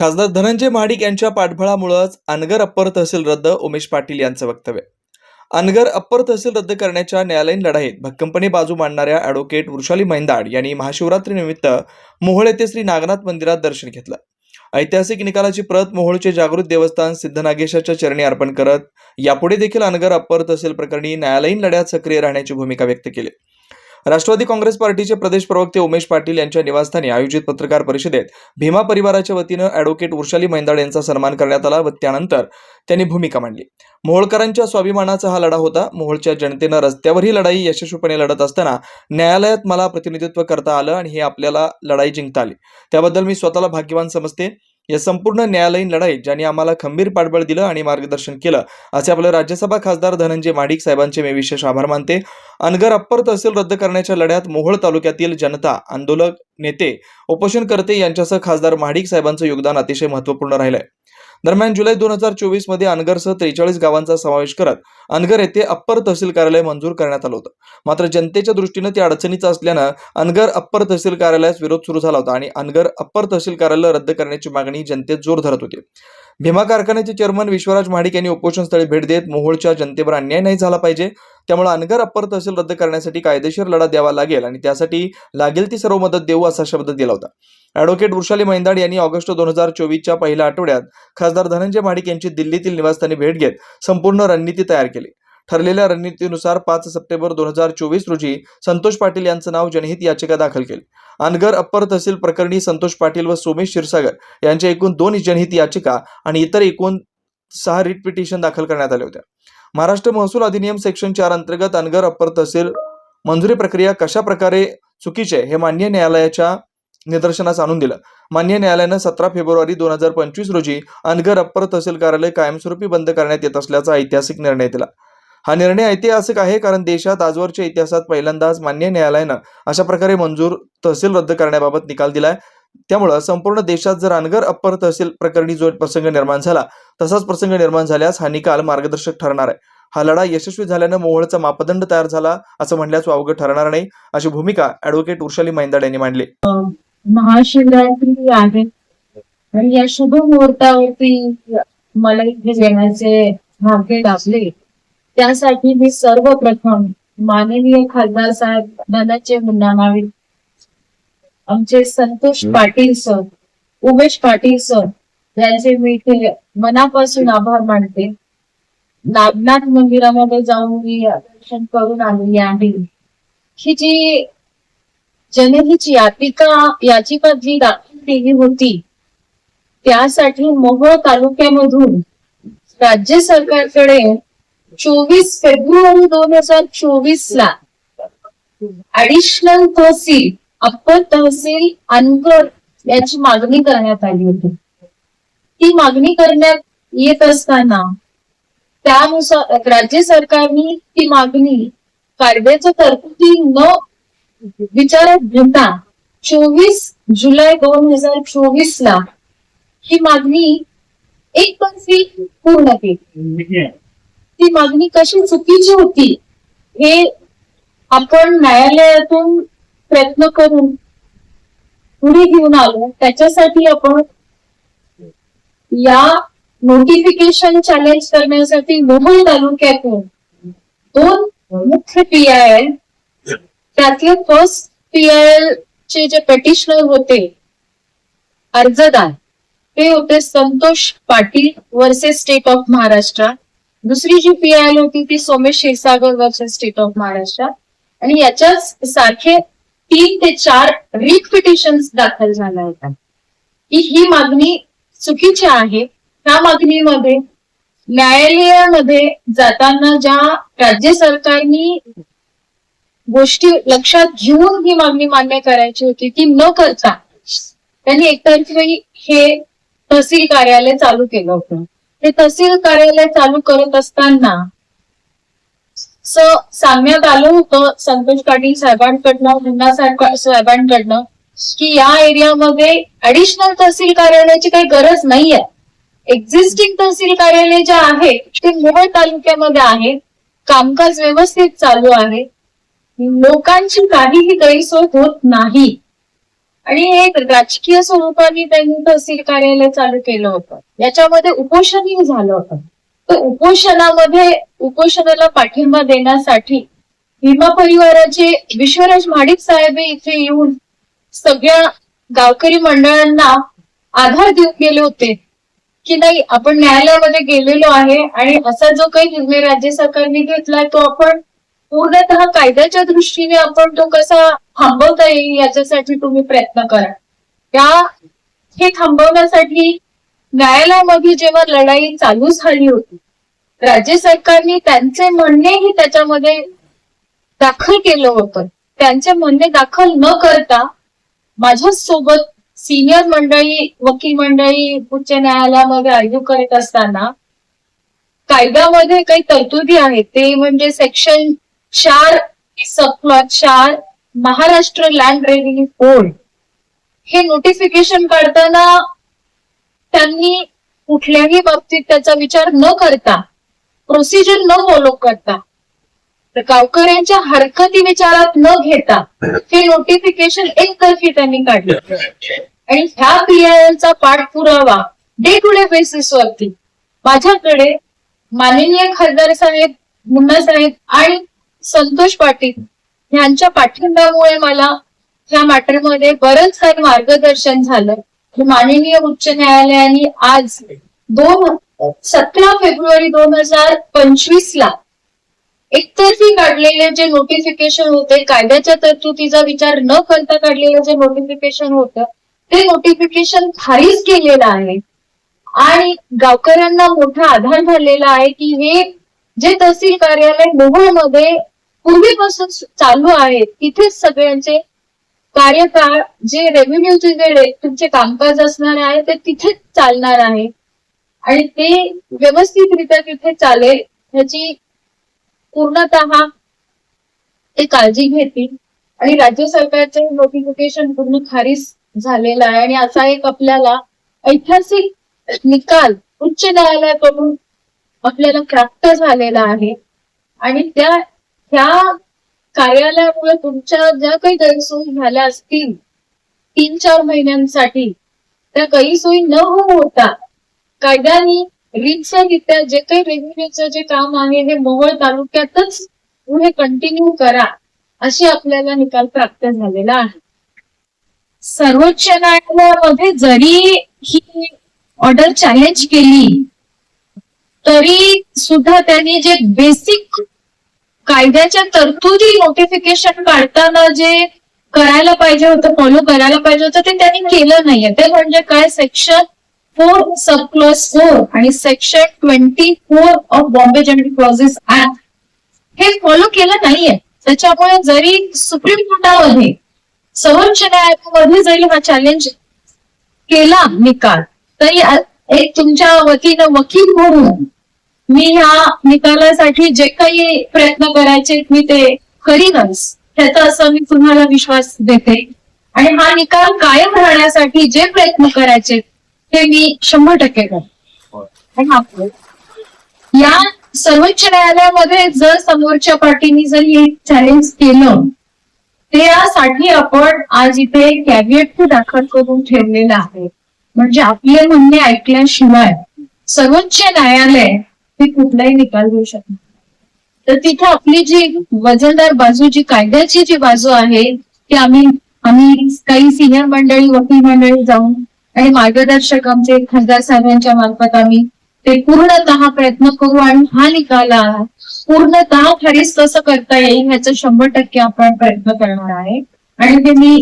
खासदार धनंजय महाडिक यांच्या पाठबळामुळंच अनगर अप्पर तहसील रद्द उमेश पाटील यांचं वक्तव्य. अनगर अप्पर तहसील रद्द करण्याच्या न्यायालयीन लढाईत भक्कमपणे बाजू मांडणाऱ्या ॲडव्होकेट वृषाली महिंदाड यांनी महाशिवरात्रीनिमित्त मोहोळ येथे श्री नागनाथ मंदिरात दर्शन घेतलं. ऐतिहासिक निकालाची प्रत मोहोळचे जागृत देवस्थान सिद्धनागेशाच्या चरणी अर्पण करत यापुढे देखील अनगर अप्पर तहसील प्रकरणी न्यायालयीन लढ्यात सक्रिय राहण्याची भूमिका व्यक्त केली. राष्ट्रवादी काँग्रेस पार्टीचे प्रदेश प्रवक्ते उमेश पाटील यांच्या निवासस्थानी आयोजित पत्रकार परिषदेत भीमा परिवाराच्या वतीनं ॲडव्होकेट वृषाली मैंदाड यांचा सन्मान करण्यात आला व त्यानंतर त्यांनी भूमिका मांडली. मोहोळकरांच्या स्वाभिमानाचा हा लढा होता. मोहोळच्या जनतेनं रस्त्यावर ही लढाई यशस्वीपणे लढत असताना न्यायालयात मला प्रतिनिधित्व करता आलं आणि हे आपल्याला लढाई जिंकता आली. त्याबद्दल मी स्वतःला भाग्यवान समजते. या संपूर्ण न्यायालयीन लढाईत ज्यांनी आम्हाला खंबीर पाठबळ दिलं आणि मार्गदर्शन केलं असे आपले राज्यसभा खासदार धनंजय माडिक साहेबांचे मी विशेष आभार मानते. अनगर अप्पर तहसील रद्द करण्याच्या लढ्यात मोहोळ तालुक्यातील जनता आंदोलक नेते उपोषणकर्ते यांच्यासह खासदार माडिक साहेबांचं योगदान अतिशय महत्त्वपूर्ण राहिलंय. दरम्यान जुलै दोन हजार चोवीसमध्ये अनगरसह त्रेचाळीस गावांचा समावेश करत अनगर येथे अप्पर तहसील कार्यालय मंजूर करण्यात आलं होतं. मात्र जनतेच्या दृष्टीनं ते अडचणीचं असल्यानं अनगर अप्पर तहसील कार्यालयास विरोध सुरू झाला होता आणि अनगर अप्पर तहसील कार्यालय रद्द करण्याची मागणी जनतेत जोर धरत होती. भीमा कारखान्याचे चेअरमन विश्वराज महाडिक यांनी उपोषणस्थळी भेट देत मोहोळच्या जनतेवर अन्याय नाही झाला पाहिजे. त्यामुळे अनगर अप्पर तहसील रद्द करण्यासाठी कायदेशीर लढा द्यावा लागेल आणि त्यासाठी लागेल ती सर्व मदत देऊ असा शब्द दिला होता. ॲडव्होकेट वृषाली मैंदाड यांनी ऑगस्ट दोन हजार चोवीसच्या पहिल्या आठवड्यात खासदार धनंजय महाडिक यांची दिल्लीतील निवासस्थानी भेट घेत संपूर्ण रणनीती तयार केली. ठरलेल्या रणनीतीनुसार पाच सप्टेंबर दोन हजार चोवीस रोजी संतोष पाटील यांचं नाव जनहित याचिका दाखल केली. अनगर अप्पर तहसील प्रकरणी संतोष पाटील व सोमेश क्षीरसागर यांच्या एकूण दोन जनहित याचिका आणि इतर एकूण सहा रिट पिटिशन दाखल करण्यात आल्या होत्या. महाराष्ट्र महसूल अधिनियम सेक्शन चार अंतर्गत अनगर अप्पर तहसील मंजुरी प्रक्रिया कशा प्रकारे चुकीचे हे मान्य न्यायालयाच्या निदर्शनास आणून दिलं. मान्य न्यायालयानं सतरा फेब्रुवारी दोन हजार पंचवीस रोजी अनगर अप्पर तहसील कार्यालय कायमस्वरूपी बंद करण्यात येत असल्याचा ऐतिहासिक निर्णय दिला. हा निर्णय ऐतिहासिक आहे कारण देशात आजवरच्या इतिहासात पहिल्यांदाच मान्य न्यायालयानं अशा प्रकारे मंजूर तहसील रद्द करण्याबाबत निकाल दिलाय. त्यामुळं संपूर्ण देशात जर अनगर अप्पर तहसील प्रकरणी जो प्रसंग निर्माण झाला तसाच प्रसंग निर्माण झाल्यास हा निकाल मार्गदर्शक ठरणार आहे. हा लढा यशस्वी झाल्यानं मोहोळचा मापदंड तयार झाला असं म्हणल्यास वावगं ठरणार नाही अशी भूमिका ऍडव्होकेट उर्शाली मैंदाड यांनी मांडली. महाशिवरात्री आहे. आणि या शुभ मुहूर्तावरती मला इथे येण्याचे भाग्य लाभले. त्यासाठी मी सर्वप्रथम माननीय खासदार साहेब धनाचे मुन्नानावे आमचे संतोष पाटील सर उमेश पाटील सर यांचे मी इथे मनापासून आभार मानते. नागनाथ मंदिरामध्ये जाऊन मी दर्शन करून आलेली आहे. ही जी जनहित याचिका याचिका जी दाखल केली होती त्यासाठी मोहोळ तालुक्यामधून राज्य सरकारकडे चोवीस फेब्रुवारी दोन हजार चोवीस ला. ऍडिशनल तहसील अप्पर तहसील अनगर याची मागणी करण्यात आली होती. ती मागणी करण्यात येत असताना त्यानुसार राज्य सरकारने ती मागणी कायद्याच्या तरतुदी न विचारात घेता चोवीस जुलै दोन हजार चोवीस ला ही मागणी एक तर्फी पूर्ण केली. म्हणजे ती मागणी कशी चुकीची होती हे आपण न्यायालयातून प्रयत्न करून पुढे घेऊन आलो. त्याच्यासाठी आपण या नोटिफिकेशन चॅलेंज करण्यासाठी मुंबई तालुक्यातून दोन मुख्य पी आय त्यातले फर्स्ट पीआयएल चे जे पेटिशनर होते अर्जदार ते होते Santosh Patil versus state of Maharashtra. दुसरी जी पी आय होती ती Somesh Kshirsagar versus state of Maharashtra आणि याच्याच सारखे तीन ते चार रिट पिटिशन दाखल झाल्या होत्या. की ही मागणी चुकीची आहे. त्या मागणीमध्ये न्यायालयामध्ये जाताना ज्या राज्य सरकारनी गोष्टी लक्षात घेऊन ही मागणी मान्य करायची होती ती न करता त्यांनी एकतर्फी हे तहसील कार्यालय चालू केलं होतं. ते तहसील कार्यालय चालू करत असताना स सांगण्यात आलं होतं संतोष पाटील साहेबांकडनं मुन्ना साहेबांकडनं की या एरियामध्ये ऍडिशनल तहसील कार्यालयाची काही गरज नाहीये. एक्झिस्टिंग तहसील कार्यालय जे आहे ते मोहोळ तालुक्यामध्ये आहे कामकाज व्यवस्थित चालू आहे लोकांची काहीही गैरसोय होत नाही. आणि हे राजकीय स्वरूपाने त्यांनी तहसील कार्यालय चालू केलं होतं. याच्यामध्ये उपोषणही झालं होतं. तर उपोषणामध्ये उपोषणाला पाठिंबा देण्यासाठी भीमा परिवाराचे विश्वराज महाडिक साहेब इथे येऊन सगळ्या गावकरी मंडळांना आधार देऊन गेले होते की नाही आपण न्यायालयामध्ये गेलेलो आहे आणि असा जो काही निर्णय राज्य सरकारने घेतलाय तो आपण पूर्णतः कायद्याच्या दृष्टीने आपण तो कसा थांबवता येईल याच्यासाठी तुम्ही प्रयत्न करा. त्या हे थांबवण्यासाठी न्यायालयामध्ये जेव्हा लढाई चालू झाली होती राज्य सरकारने त्यांचे म्हणणेही त्याच्यामध्ये दाखल केलं होतं. त्यांचे म्हणणे दाखल न करता माझ्या सोबत सिनियर मंडळी वकील मंडळी उच्च न्यायालयामध्ये आर्ग्यू करत असताना कायद्यामध्ये काही तरतुदी आहेत. ते म्हणजे सेक्शन चार सबप्लॉट चार महाराष्ट्र लँड रेव्हिन्यू बोर्ड हे नोटिफिकेशन काढताना त्यांनी कुठल्याही बाबतीत त्याचा विचार न करता प्रोसिजर न फॉलो करता तर गावकऱ्यांच्या हरकती विचारात न घेता हे नोटिफिकेशन एकतर्फी त्यांनी काढलं. आणि ह्या क्रियांचा पाठपुरावा डे टू डे बेसिस वरती माझ्याकडे माननीय खासदार साहेब मुन्ना साहेब आणि संतोष पाटील यांच्या पाठिंब्यामुळे मला ह्या मॅटरमध्ये बरंच काही मार्गदर्शन झालं. माननीय उच्च न्यायालयाने आज दोन सतरा फेब्रुवारी दोन हजार पंचवीस ला एकतर्फी काढलेले जे नोटिफिकेशन होते कायद्याच्या तरतुदीचा विचार न करता काढलेलं जे नोटिफिकेशन होतं ते नोटिफिकेशन खारीच केलेलं आहे. आणि गावकऱ्यांना मोठा आधार झालेला आहे की हे जे तहसील कार्यालय मोहोळमध्ये पूर्वीपासून चालू आहे तिथेच सगळ्यांचे कार्यकाळ जे रेव्हेन्यूचे जे तुमचे कामकाज असणार आहे ते तिथेच चालणार आहे. आणि ते व्यवस्थितरित्या तिथे चालेल ह्याची पूर्णतः ते काळजी घेतील. आणि राज्य सरकारचे नोटिफिकेशन पूर्ण खारीज झालेलं आहे. आणि असा एक आपल्याला ऐतिहासिक निकाल उच्च न्यायालयाकडून आपल्याला प्राप्त झालेला आहे. आणि त्या ह्या कार्यालयामुळे तुमच्या ज्या काही गैरसोयी झाल्या असतील तीन चार महिन्यांसाठी त्या गैरसोयी न होता कायद्याने रीतसररित्या जे काही रेव्हेन्यूचं जे काम आहे हे मोहोळ तालुक्यातच पुढे कंटिन्यू करा अशी आपल्याला निकाल प्राप्त झालेला आहे. सर्वोच्च न्यायालयामध्ये जरी ही ऑर्डर चॅलेंज केली तरी सुद्धा त्यांनी जे बेसिक कायद्याच्या तरतुदी नोटिफिकेशन काढताना जे करायला पाहिजे होतं फॉलो करायला पाहिजे होतं ते त्यांनी केलं नाहीये. ते म्हणजे काय? Section four sub clause four आणि section twenty four of Bombay general clauses act हे फॉलो केलं नाहीये. त्याच्यामुळे जरी सुप्रीम कोर्टामध्ये सर्वोच्च न्यायालयामध्ये जरी हा चॅलेंज केला निकाल तरी एक तुमच्या वतीनं वकील म्हणून मी ह्या निकालासाठी जे काही प्रयत्न करायचे मी ते करीनच. ह्याचा असं मी तुम्हाला विश्वास देते. आणि हा निकाल कायम राहण्यासाठी जे प्रयत्न करायचे ते मी शंभर टक्के हा- या सर्वोच्च न्यायालयामध्ये जर समोरच्या पार्टीने जर हे चॅलेंज केलं ते यासाठी आपण आज इथे कॅबिनेट दाखल करून ठेवलेलं आहे. म्हणजे आपले म्हणणे ऐकल्याशिवाय सर्वोच्च न्यायालय हे कुठलाही निकाल घेऊ शकत तर तिथे आपली जी वजनदार बाजू जी कायद्याची जी बाजू आहे ती आम्ही आम्ही काही सिनियर मंडळी वकील मंडळी जाऊन आणि मार्गदर्शक आमचे खासदार साहेबांच्या मार्फत आम्ही ते पूर्णतः प्रयत्न करू आणि हा निकाला पूर्णतः खरीच कसं करता येईल ह्याचं शंभर टक्के आपण प्रयत्न करणार आहे. आणि ते मी